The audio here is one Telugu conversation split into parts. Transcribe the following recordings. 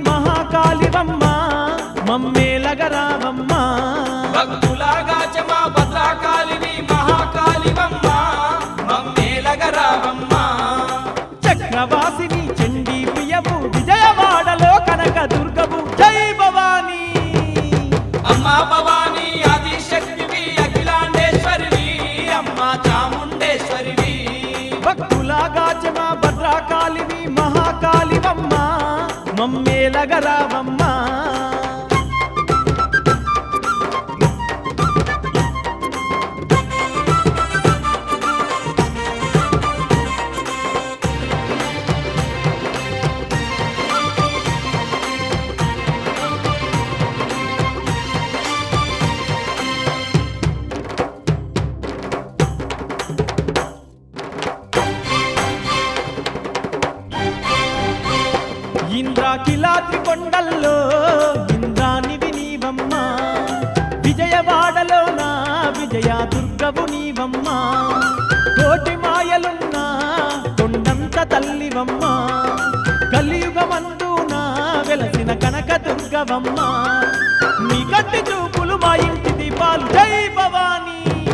మహాకాళివమ్మ మమ్మేలగరావమ్మ. భక్తులాగా చమా భద్రకాళివి మహాకాళి మేలగరావమ్మా. తల్లివమ్మ కలియుగమందు నా వెలసిన కనక దుర్గవమ్మ నీ కంటి చూపులు మా ఇంటి దీపాలు. జై భవానీ.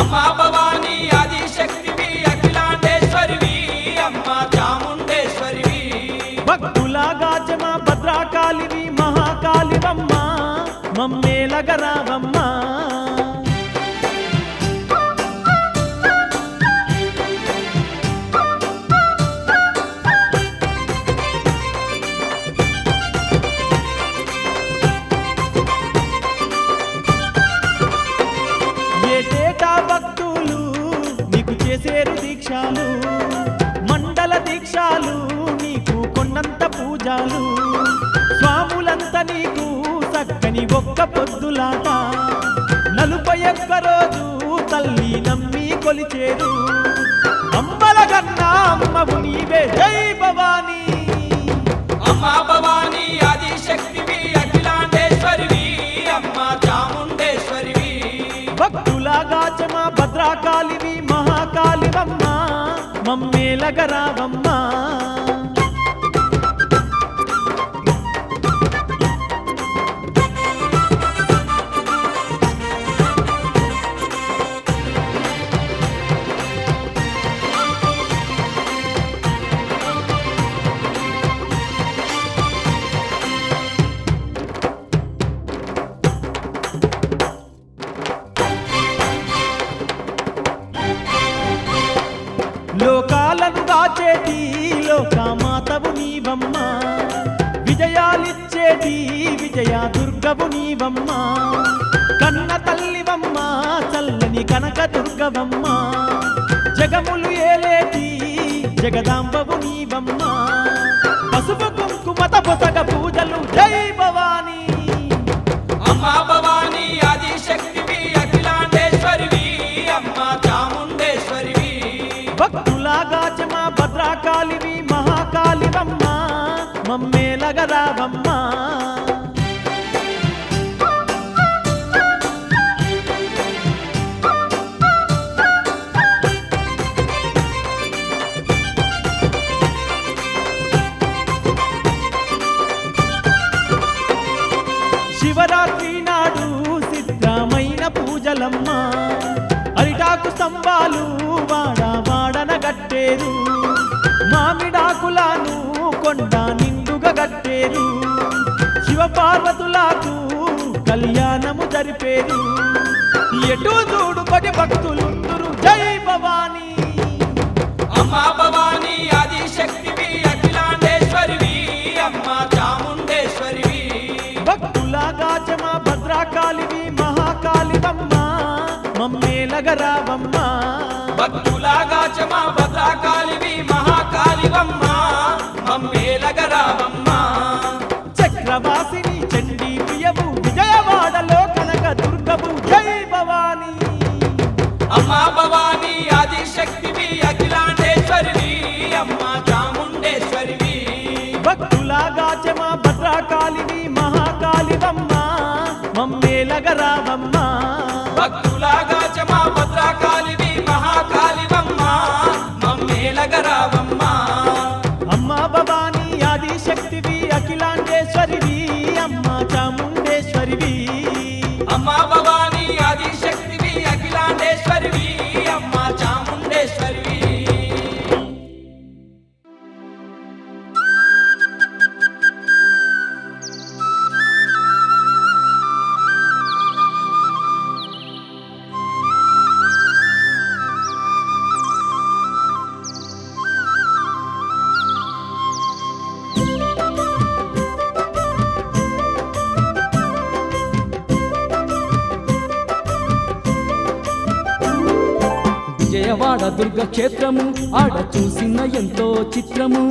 అమ్మా భవానీ ఆది శక్తివి అఖిలాండేశ్వరివి. అమ్మా చాముండేశ్వరివి. భక్తుల గాచమ భద్రకాళివి మహాకాళివమ్మ. మమ్మేలగరావమ్మ. చక్కని ఒక్క పొద్దులాట. నలుపై ఒక్క రోజు తల్లి నమ్మి కొలిచేరు. అంబల కన్నా అమ్మవు నీవే జై భవానీ. అమ్మా భవానీ ఆది శక్తివి అఖిలాండేశ్వరివి. అమ్మా చాముండేశ్వరివి. భక్తుల గాచమ భద్రకాళివి మహాకాళివమ్మ. మమ్మేలగరావమ్మ. దుర్గవు నీవమ్మ. కన్న తల్లివమ్మ చల్లని కనక దుర్గవమ్మ జగములు ఏలేటి జగదాంబవు నీవమ్మ. పసుపు కుంకుమత పొసగ పూజలు జై భవానీ. అమ్మా భవానీ ఆది శక్తివి అఖిలాండేశ్వరివి. అమ్మా చాముండేశ్వరివి. భక్తుల గాచమ భద్రకాళివి మహాకాళివమ్మ. మమ్మేలగరావమ్మ. అరిటాకు వాడ వాడన గట్టేరు. మామిడాకులను కొండ నిండుగా గట్టేరు. శివపార్వతులకు కళ్యాణము జరిపేరు. ఎటు చూడు కొటి భక్తులుందురు. జై భవానీ. అమ్మా మమ్మేలగరావమ్మ భక్తులాగా చమా భద్రకాళివి మహాకాళివమ్మ. మమ్మేలగరావమ్మ చక్రవాసిని చండీ ప్రియవు విజయవాడలో కనక దుర్గవు జై భవానీ. అమ్మా భవానీ ఆది శక్తివి అఖిలాండేశ్వరివి అమ్మా చాముండేశ్వరివి. భక్తుల గాచమ భద్రకాళివి మహాకాళివమ్మ. మమ్మేలగరావమ్మా అమ్మ చాముండేశ్వరివి విజయవాడ దుర్గ క్షేత్రము. ఆడ చూసిన ఎంతో చిత్రము.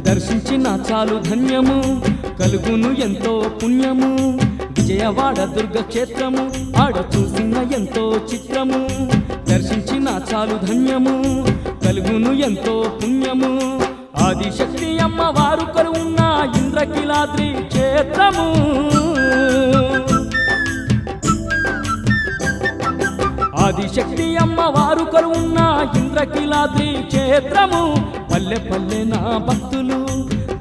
దర్శించిన చాలు ధన్యము. కలుగును ఎంతో పుణ్యము. విజయవాడ దుర్గ క్షేత్రము. ఆడ చూసిన ఎంతో చిత్రము. దర్శించిన చాలు ధన్యము. కలుగును ఎంతో పుణ్యము. ఆదిశక్తి అమ్మవారు కలుగున్న ఇంద్రకిలాద్రి క్షేత్రము. ఆదిశక్తి అమ్మవారు కరువున్న ఇంద్రకిలాద్రి క్షేత్రము పల్లె పల్లె నా భక్తులు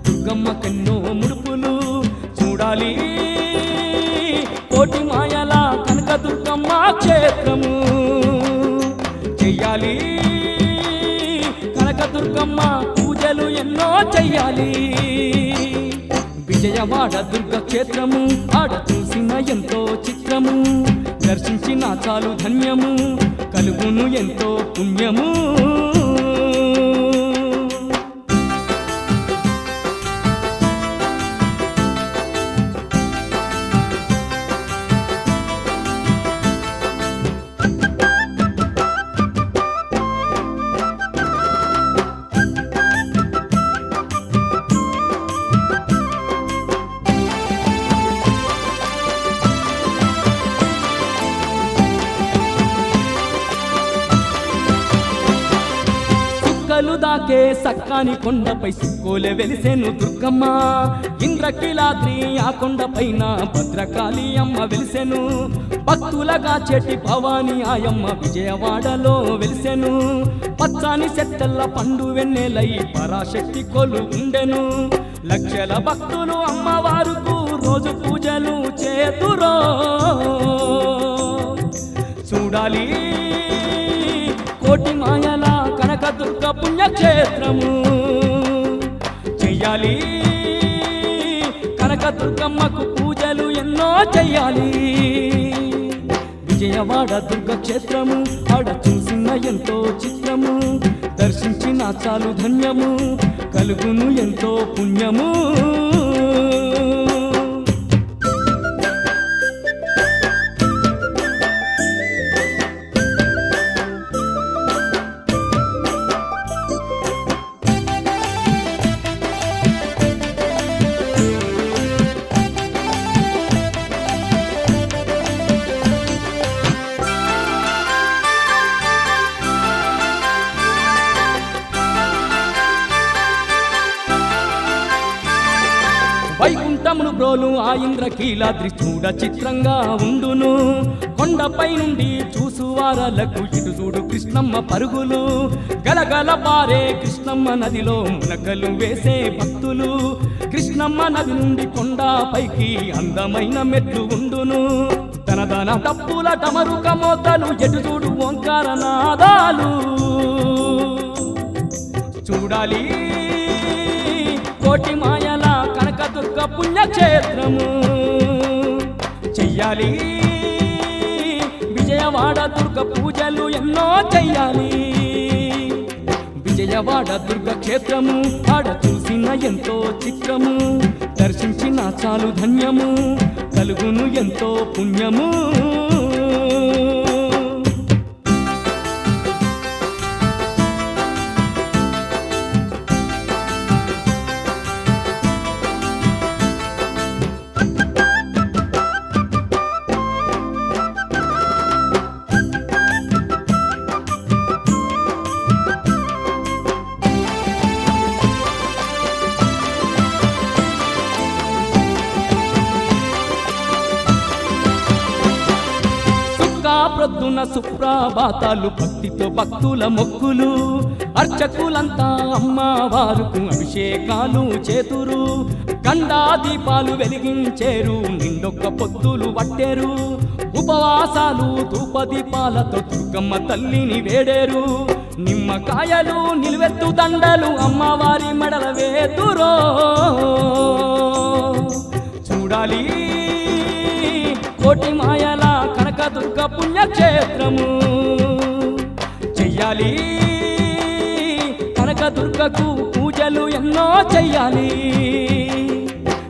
దుర్గమ్మ కన్నో ముడుపులు చూడాలి. కోటి మాయల కనక దుర్గమ్మ క్షేత్రము చెయ్యాలి. కనక దుర్గమ్మ పూజలు ఎన్నో చెయ్యాలి. విజయవాడ దుర్గ క్షేత్రము. ఆడ చూసిన ఎంతో చిత్రము. దర్శించిన చాలు ధన్యము. కలుగును ఎంతో పుణ్యము. కాని కొండపై సుక్కోలే వెలిసెను దుర్గమ్మ. ఇంద్రకిలాద్రి ఆ కొండపైన భద్రకాళి అమ్మ వెలిసెను. భక్తులగా చెట్టి భవాని ఆయమ్మ విజయవాడలో వెలిసెను. పచ్చాని చెట్టల్ల పండు వెన్నెలై పరాశక్తి కొలు ఉండెను లక్షల భక్తులు అమ్మవారుకు రోజు పూజలు చేతురో. చూడాలి కోటి మాయలు దుర్గ పుణ్యక్షేత్రము. చెయ్యాలి. కనకదుర్గమ్మకు పూజలు ఎన్నో చెయ్యాలి. విజయవాడ దుర్గ క్షేత్రము ఆడ చూసిన ఎంతో చిత్రము. దర్శించిన చాలు ధన్యము కలుగును ఎంతో పుణ్యము. ఇంద్రకీలాద్రి చూడ చిత్రంగా ఉండును. కొండపై నుండి చూసువారలకు ఇటు చూడు కృష్ణమ్మ పరుగులు. గలగల పారే కృష్ణమ్మ నదిలో మునకలు వేసే భక్తులు. కృష్ణమ్మ నది నుండి కొండపైకి అందమైన మెట్లు ఉండును. తన తన తప్పుల టమరుక మోతలు ఎటు చూడు ఓంకార నాదాలు చూడాలి పుణ్యక్షేత్రము చెయ్యాలి. విజయవాడ దుర్గ పూజలు ఎన్నో చెయ్యాలి. విజయవాడ దుర్గ క్షేత్రము ఆడ చూసిన ఎంతో చిత్రము. దర్శించిన చాలు ధన్యము కలుగును ఎంతో పుణ్యము. సుప్రభాతాలు భక్తితో భక్తుల మొక్కులు. అర్చకులంతా అమ్మవారుకు అభిషేకాలు చేతురు. దీపాలు వెలిగించేరు నిండొక్క పొత్తులు పట్టేరు. ఉపవాసాలు దీపాలతో దుర్గమ్మ తల్లిని వేడేరు. నిమ్మకాయలు నిలువెత్తు దండలు అమ్మవారి మెడల వేతురో. చూడాలి కోటి మాయల కనకదుర్గ పుణ్యక్ష స్తోత్రము చెయ్యాలి. కనకదుర్గకు పూజలు ఎన్నో చెయ్యాలి.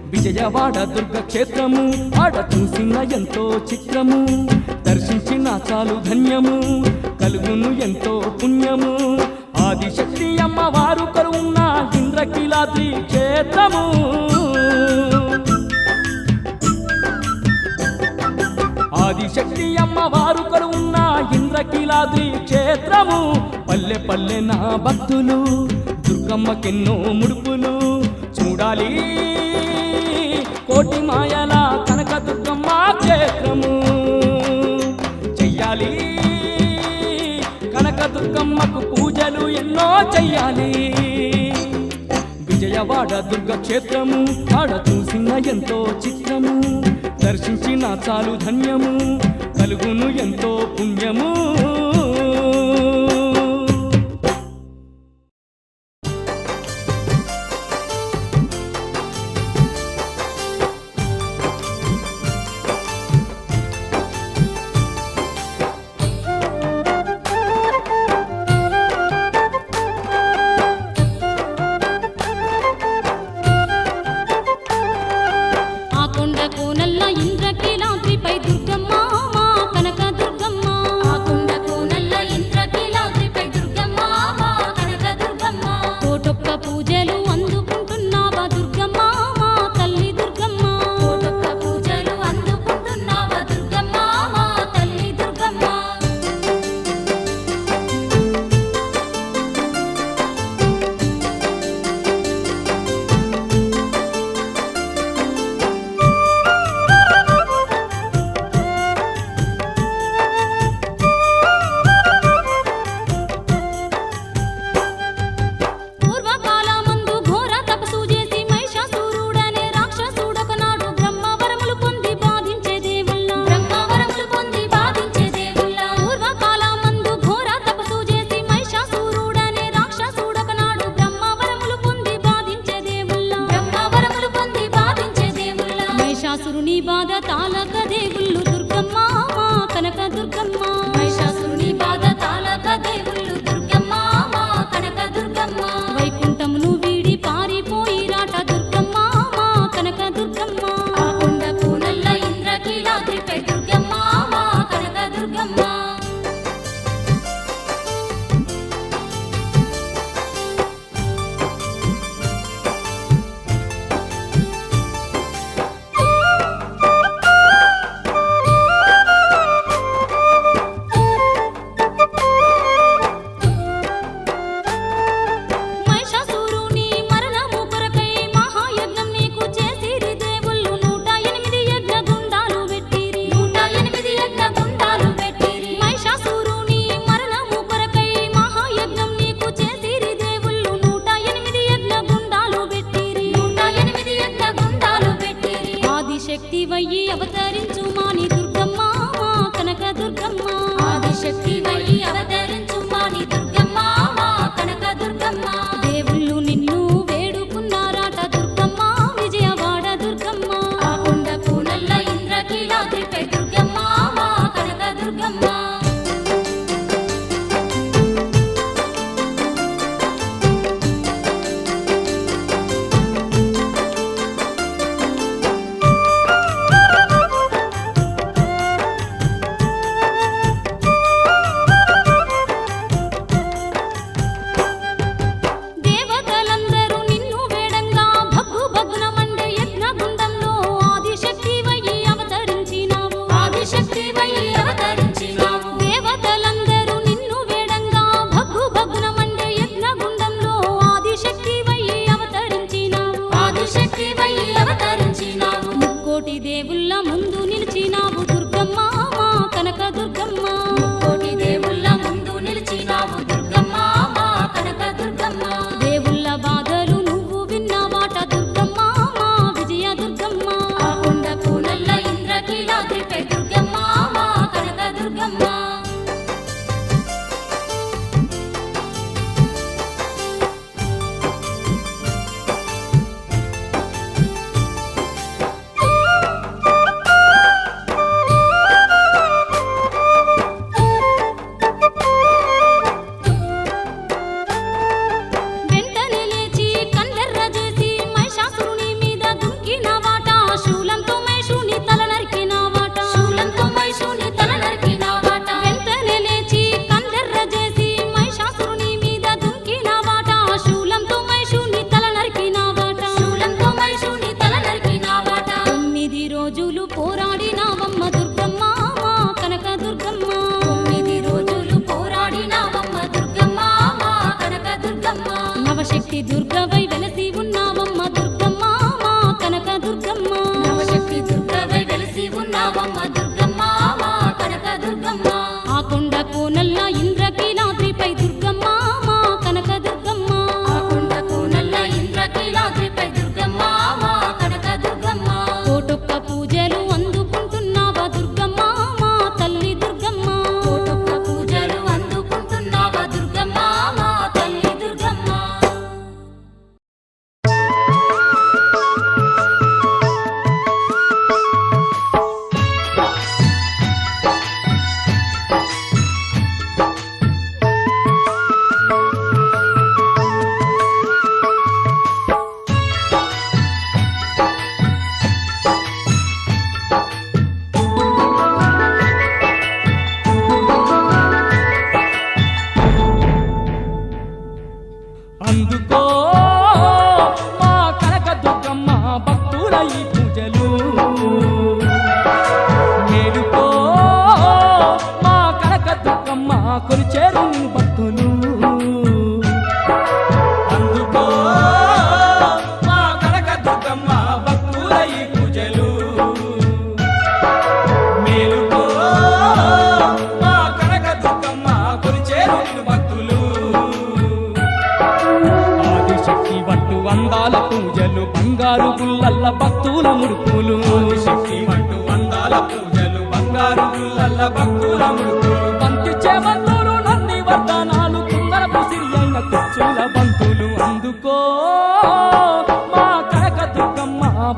విజయవాడ దుర్గ క్షేత్రము ఆడ చూసిన ఎంతో చిత్రము. దర్శించిన చాలు ధన్యము కలుగును ఎంతో పుణ్యము. ఆదిశక్తి అమ్మవారు కరువున్న ఇంద్రకిలాద్రి క్షేత్రము. ఆదిశక్తి అమ్మవారు కరువున్న ఇంద్రకీలాద్రి క్షేత్రము. పల్లె పల్లె నా భక్తులు దుర్గమ్మకెన్నో ముడుపులు. చూడాలి కోటి మాయల కనక దుర్గమ్మ క్షేత్రము. చెయ్యాలి కనక దుర్గమ్మకు పూజలు ఎన్నో చెయ్యాలి. విజయవాడ దుర్గ క్షేత్రము ఆడ చూసిన ఎంతో చిత్రము. దర్శించిన చాలు ధన్యము. కలుగును ఎంతో పుణ్యము.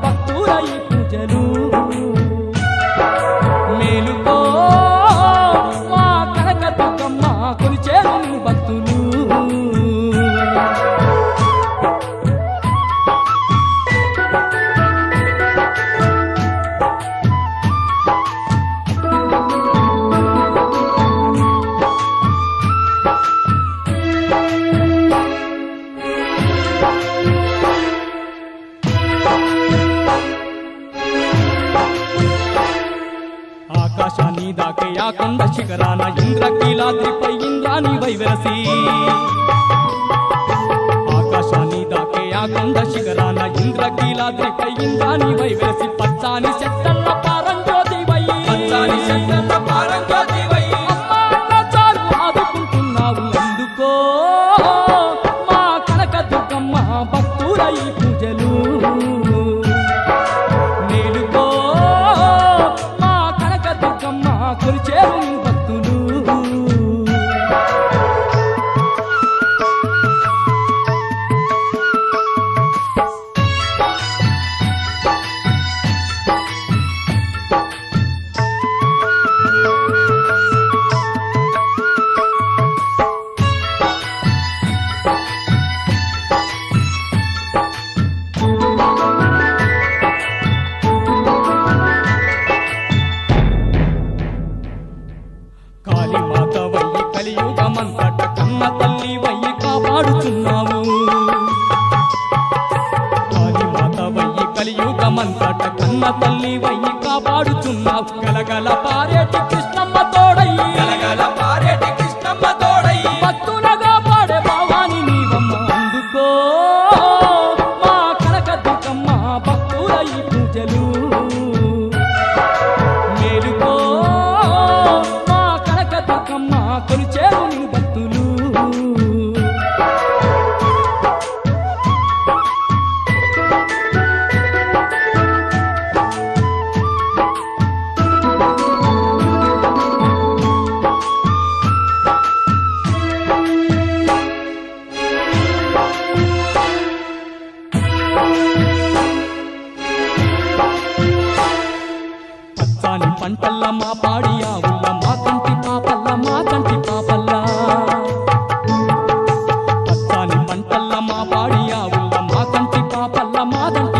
భక్తులై పూజలు కంద శిఖరాన ఇంద్రకీలాద్రిపై ఇందాని వైవేసి పచ్చాని చెత్త adam.